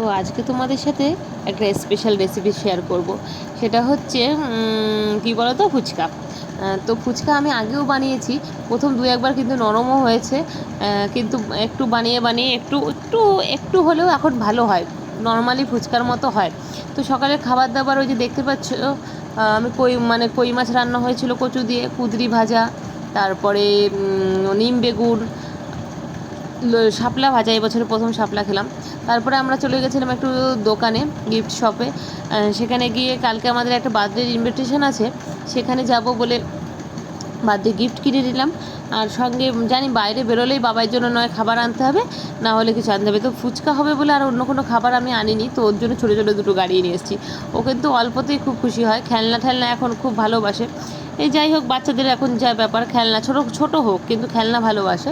তো আজকে তোমাদের সাথে একটা স্পেশাল রেসিপি শেয়ার করব। সেটা হচ্ছে কি বলো তো ফুচকা তো ফুচকা আমি আগেও বানিয়েছি। প্রথম দু একবার কিন্তু নরমও হয়েছে। কিন্তু একটু বানিয়ে বানিয়ে একটু একটু একটু হলেও এখন ভালো হয়। নর্মালি ফুচকার মতো হয়। তো সকালে খাবার দাবার ওই যে দেখতে পাচ্ছ আমি কই মানে কই মাছ রান্না হয়েছিল কচু দিয়ে, কুদরি ভাজা, তারপরে নিম বেগুন শাপলা ভাজা এবছরে প্রথম শাপলা খেলাম। তারপরে আমরা চলে গেছিলাম একটু দোকানে গিফট শপে সেখানে গিয়ে কালকে আমাদের একটা বার্থডে ইনভিটেশন আছে। সেখানে যাব বলে বার্থডে গিফট কিনে নিলাম। আর সঙ্গে, জানি বাইরে বেরোলেই বাবার জন্য নয়, খাবার আনতে হবে, না হলে কিছু আনতে হবে। তো ফুচকা হবে বলে আর অন্য কোনো খাবার আমি আনিনি, তো ওর জন্য ছোটো ছোটো দুটো গাড়ি নিয়ে এসেছি। ও কিন্তু অল্পতেই খুব খুশি হয়, খেলনা ঠেলনা এখন খুব ভালোবাসে। এই যাই হোক, বাচ্চাদের এখন যা ব্যাপার, খেলনা, ছোটো ছোটো হোক, কিন্তু খেলনা ভালোবাসে।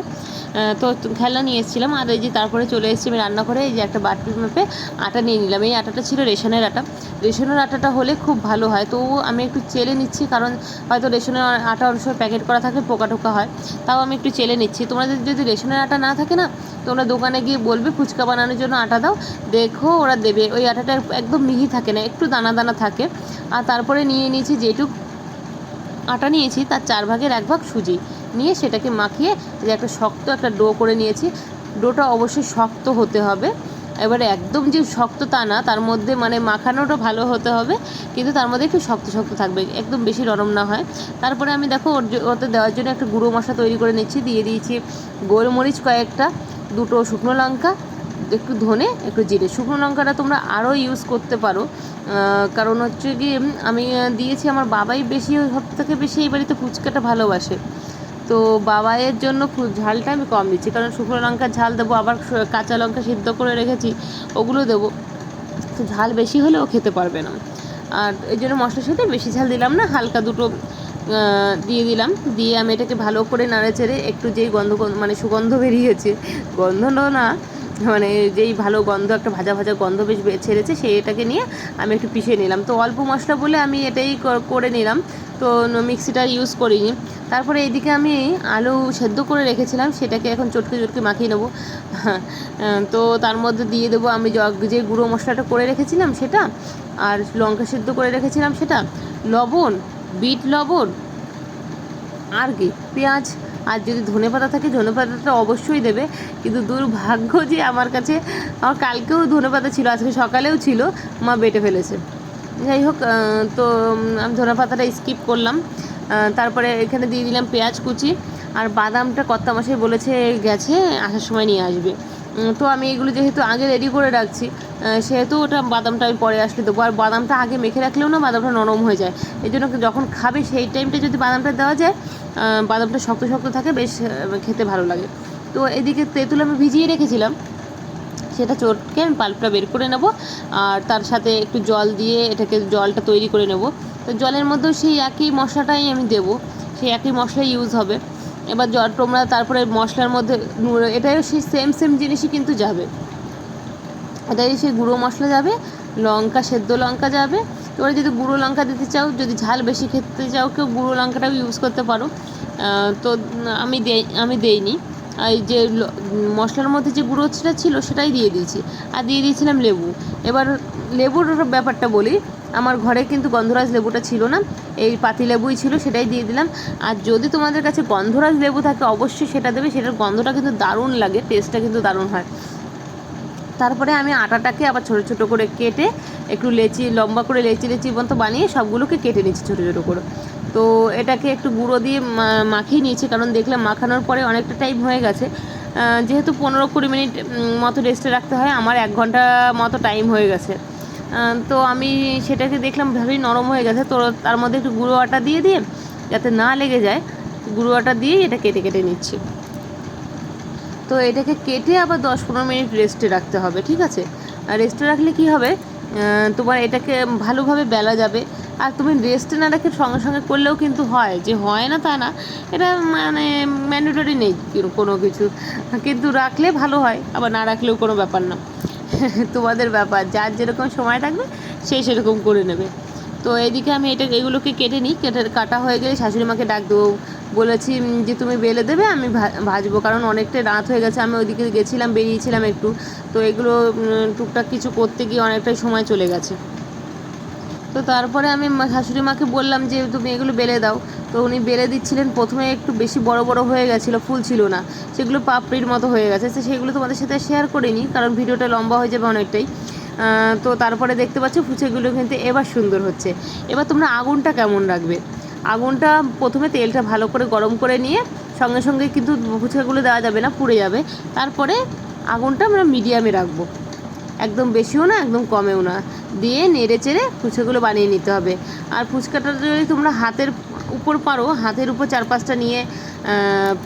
তো খেলনা নিয়ে এসেছিলাম, আর এই যে তারপরে চলে এসেছি আমি রান্না করে এই যে একটা বাটি মেপে আটা নিয়ে নিলাম। এই আটাটা ছিল রেশনের আটা। রেশনের আটাটা হলে খুব ভালো হয়। তো আমি একটু চেলে নিচ্ছি, কারণ হয়তো রেশনের আটা অনেক সময় প্যাকেট করা থাকলে পোকা টোকা হয়। তাও আমি একটু চেলে নিচ্ছি। তোমাদের যদি রেশনের আটা না থাকে না, তোমরা দোকানে গিয়ে বলবে, ফুচকা বানানোর জন্য আটা দাও। দেখো, ওরা দেবে। ওই আটাটা একদম মিহি থাকে না, একটু দানা দানা থাকে। আর তারপরে নিয়ে নিয়েছি যেটুক আটা নিয়েছি, তার চার ভাগের এক ভাগ সুজি। নিয়ে সেটাকে মাখিয়ে যে একটা শক্ত একটা ডো করে নিয়েছি। ডোটা অবশ্যই শক্ত হতে হবে। এবারে একদম যে শক্ত তা না, তার মধ্যে মানে মাখানোটা ভালো হতে হবে, কিন্তু তার মধ্যে একটু শক্ত শক্ত থাকবে, একদম বেশি নরম না হয়। তারপরে আমি দেখো ওতে দেওয়ার জন্য একটা গুঁড়ো মশলা তৈরি করে নিচ্ছি, দিয়ে দিয়েছি গোলমরিচ কয়েকটা, দুটো শুকনো লঙ্কা, একটু ধনে, একটু জিরে। শুকনো লঙ্কাটা তোমরা আরও ইউজ করতে পারো। কারণ হচ্ছে কি আমি দিয়েছি, আমার বাবাই বেশি সব থেকে বেশি এই বাড়িতে ফুচকাটা ভালোবাসে। তো বাবাইয়ের জন্য ঝালটা আমি কম দিচ্ছি। কারণ শুকনো লঙ্কার ঝাল দেবো, আবার কাঁচা লঙ্কা সিদ্ধ করে রেখেছি, ওগুলো দেবো। তো ঝাল বেশি হলে ও খেতে পারবে না। আর এই জন্য মশলার সাথে বেশি ঝাল দিলাম না, হালকা দুটো দিয়ে দিলাম। দিয়ে আমি এটাকে ভালো করে নাড়ে চেড়ে একটু যেই গন্ধ- মানে সুগন্ধ বেরিয়েছে, গন্ধ না মানে যেই ভালো গন্ধ একটা ভাজা ভাজা গন্ধ বেশ ছেড়েছে সেই এটাকে নিয়ে আমি একটু পিষে নিলাম। তো অল্প মশলা বলে আমি এটাই করে নিলাম। তো মিক্সিটা ইউজ করিনি। তারপরে এইদিকে আমি আলু সেদ্ধ করে রেখেছিলাম সেটাকে এখন চটকে চটকে মাখিয়ে নেব। হ্যাঁ, তো তার মধ্যে দিয়ে দেবো আমি যে গুঁড়ো মশলাটা করে রেখেছিলাম সেটা আর লঙ্কা সেদ্ধ করে রেখেছিলাম সেটা লবণ বিট লবণ আর কি পেঁয়াজ আর যদি ধনে পাতা থাকে ধনে পাতাটা অবশ্যই দেবে। কিন্তু দুর্ভাগ্য যে আমার কাছে, আমার কালকেও ধনে পাতা ছিল, আজকে সকালেও ছিল, মা বেটে ফেলেছে। যাই হোক তো আমি ধনে পাতাটা স্কিপ করলাম তারপরে এখানে দিয়ে দিলাম পেঁয়াজ কুচি। আর বাদামটা কর্তা মাসে বলেছে গেছে, আসার সময় নিয়ে আসবে। তো আমি এগুলো যেহেতু আগে রেডি করে রাখছি সেহেতু ওটা বাদামটা আমি পরে আসলে দেবো। আর বাদামটা আগে মেখে রাখলেও না বাদামটা নরম হয়ে যায়। এই জন্য যখন খাবে সেই টাইমটা যদি বাদামটা দেওয়া যায় বাদামটা শক্ত শক্ত থাকে, বেশ খেতে ভালো লাগে। তো এদিকে তেঁতুল আমি ভিজিয়ে রেখেছিলাম। সেটা চটকে আমি পাল্পটা বের করে নেব, আর তার সাথে একটু জল দিয়ে এটাকে জলটা তৈরি করে নেব। তো জলের মধ্যেও সেই একই মশলাটাই আমি দেবো। সেই একই মশলাই ইউজ হবে। এবার জল তোমরা তারপরে মশলার মধ্যে এটাও সেই সেম সেম জিনিসই কিন্তু যাবে। এটাই সেই গুঁড়ো মশলা যাবে, লঙ্কা, সেদ্ধ লঙ্কা যাবে। এবারে যদি গুঁড়ো লঙ্কা দিতে চাও, যদি ঝাল বেশি খেতে চাও, কেউ গুঁড়ো লঙ্কাটাও ইউজ করতে পারো। তো আমি দেই, আমি দেইনি। এই যে মশলার মধ্যে যে গুঁড়োটা ছিল, সেটাই দিয়ে দিয়েছি। আর দিয়ে দিয়েছিলাম লেবু। এবার লেবুর ব্যাপারটা বলি, আমার ঘরে কিন্তু গন্ধরাজ লেবুটা ছিল না, এই পাতি লেবুই ছিল সেটাই দিয়ে দিলাম। আর যদি তোমাদের কাছে গন্ধরাজ লেবু থাকে, অবশ্যই সেটা দেবে, সেটার গন্ধটা কিন্তু দারুণ লাগে টেস্টটা কিন্তু দারুণ হয়। তারপরে আমি আটাটাকে আবার ছোটো ছোটো করে কেটে, একটু লেচি, লম্বা করে লেচি লেচি মতো বানিয়ে সবগুলোকে কেটে নিচ্ছি ছোটো ছোটো করে। তো এটাকে একটু গুঁড়ো দিয়ে মাখিয়ে নিয়েছি, কারণ দেখলাম মাখানোর পরে অনেকটা টাইম হয়ে গেছে। যেহেতু পনেরো কুড়ি মিনিট মতো রেস্টে রাখতে হয়, আমার এক ঘণ্টা মতো টাইম হয়ে গেছে। তো আমি সেটাকে দেখলাম ভাবি নরম হয়ে গেছে, তো তার মধ্যে একটু গুঁড়ো আটা দিয়ে দিয়ে যাতে না লেগে যায়, গুঁড়ো আটা দিয়েই এটা কেটে কেটে নিচ্ছি। তো এটাকে কেটে আবার দশ পনেরো মিনিট রেস্টে রাখতে হবে, ঠিক আছে? আর রেস্টে রাখলে কি হবে? তোমার এটাকে ভালোভাবে বেলা যাবে। আর তুমি রেস্টে না রেখে সঙ্গে সঙ্গে করলেও কিন্তু হয়, যে হয় না তা না, এটা মানে ম্যান্ডেটরি নেই কোনো কিছু। কিন্তু রাখলে ভালো হয়, আবার না রাখলেও কোনো ব্যাপার না। তোমাদের ব্যাপার, যার যেরকম সময় থাকবে সেই সেরকম করে নেবে। তো এদিকে আমি এটা, এগুলোকে কেটে নিই, কেটে কাটা হয়ে গেলে শাশুড়ি মাকে ডাক দেবো। বলেছি যে তুমি বেলে দেবে, আমি ভাজবো, কারণ অনেকটাই রাত হয়ে গেছে, আমি ওইদিকে গেছিলাম, বেরিয়েছিলাম একটু। তো এগুলো টুকটাক কিছু করতে গিয়ে অনেকটাই সময় চলে গেছে। তো তারপরে আমি শাশুড়ি মাকে বললাম যে, তুমি এগুলো বেলে দাও। তো উনি বেলে দিচ্ছিলেন। প্রথমে একটু বেশি বড় বড় হয়ে গেছিল, ফুল ছিল না। সেগুলো পাপড়ির মতো হয়ে গেছে। তো সেগুলো তোমাদের সাথে শেয়ার করিনি, কারণ ভিডিওটা লম্বা হয়ে যাবে অনেকটাই। তো তারপরে দেখতে পাচ্ছ, ফুচেগুলো কিন্তু এবার সুন্দর হচ্ছে। এবার তোমরা আগুনটা কেমন রাখবে? আগুনটা প্রথমে তেলটা ভালো করে গরম করে নিয়ে, সঙ্গে সঙ্গে কিন্তু ফুচকাগুলো দেওয়া যাবে না, পুড়ে যাবে। তারপরে আগুনটা আমরা মিডিয়ামে রাখব। একদম বেশিও না, একদম কমেও না। দিয়ে নেড়ে চেড়ে ফুচকাগুলো বানিয়ে নিতে হবে। আর ফুচকাটা যদি তোমরা হাতের উপর পারো, হাতের উপর চার পাঁচটা নিয়ে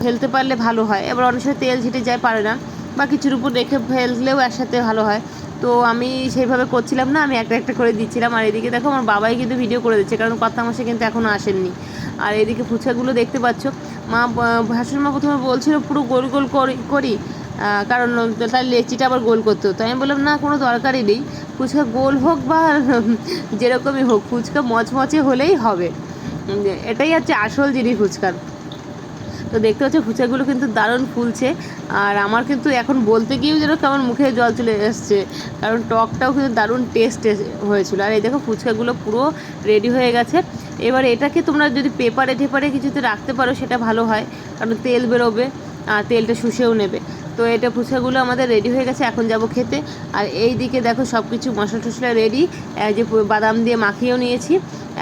ফেলতে পারলে ভালো হয়। এবার অনেক সময় তেল ছিটে যায়, পারে না। বা কিছুর উপর রেখে ফেললেও একসাথে ভালো হয়। তো আমি সেইভাবে করছিলাম না, আমি একটা একটা করে দিচ্ছিলাম। আর এদিকে দেখো, আমার বাবাই কিন্তু ভিডিও করে দিচ্ছে, কারণ কথা মাসে কিন্তু এখনও আসেননি। আর এদিকে ফুচকাগুলো দেখতে পাচ্ছ, মা ভাসুর মা প্রথমে বলছিল, পুরো গোল গোল করি। কারণ তার লেচিটা আবার গোল করতে। হতো আমি বললাম, না, কোনো দরকারই নেই। ফুচকা গোল হোক বা যেরকমই হোক, ফুচকা মচমচে হলেই হবে। এটাই হচ্ছে আসল জিনিস ফুচকার। তো দেখতে হচ্ছে ফুচকাগুলো কিন্তু দারুণ ফুলছে। আর আমার কিন্তু এখন বলতে গিয়েও যেন কেমন মুখে জল চলে এসছে, কারণ টকটাও কিন্তু দারুণ টেস্ট হয়েছিল। আর এই দেখো, ফুচকাগুলো পুরো রেডি হয়ে গেছে। এবার এটাকে তোমরা যদি পেপারে টেপারে কিছুতে রাখতে পারো, সেটা ভালো হয়। কারণ তেল বেরোবে, আর তেলটা শুষেও নেবে। তো এটা ফুচকাগুলো আমাদের রেডি হয়ে গেছে, এখন যাব খেতে। আর এই দিকে দেখো সব কিছু মশলা টশলা রেডি যে বাদাম দিয়ে মাখিয়েও নিয়েছি।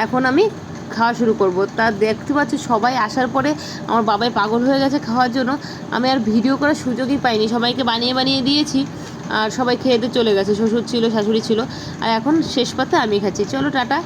এখন আমি খাওয়া শুরু করব। তা দেখতে পাচ্ছ, সবাই আসার পরে আমার বাবাই পাগল হয়ে গেছে খাওয়ার জন্য। আমি আর ভিডিও করার সুযোগই পাইনি, সবাইকে বানিয়ে বানিয়ে দিয়েছি। আর সবাই খেয়ে দিয়ে চলে গেছে, শ্বশুর ছিল, শাশুড়ি ছিল। আর এখন শেষ পাতে আমি খাচ্ছি। চলো, টাটা।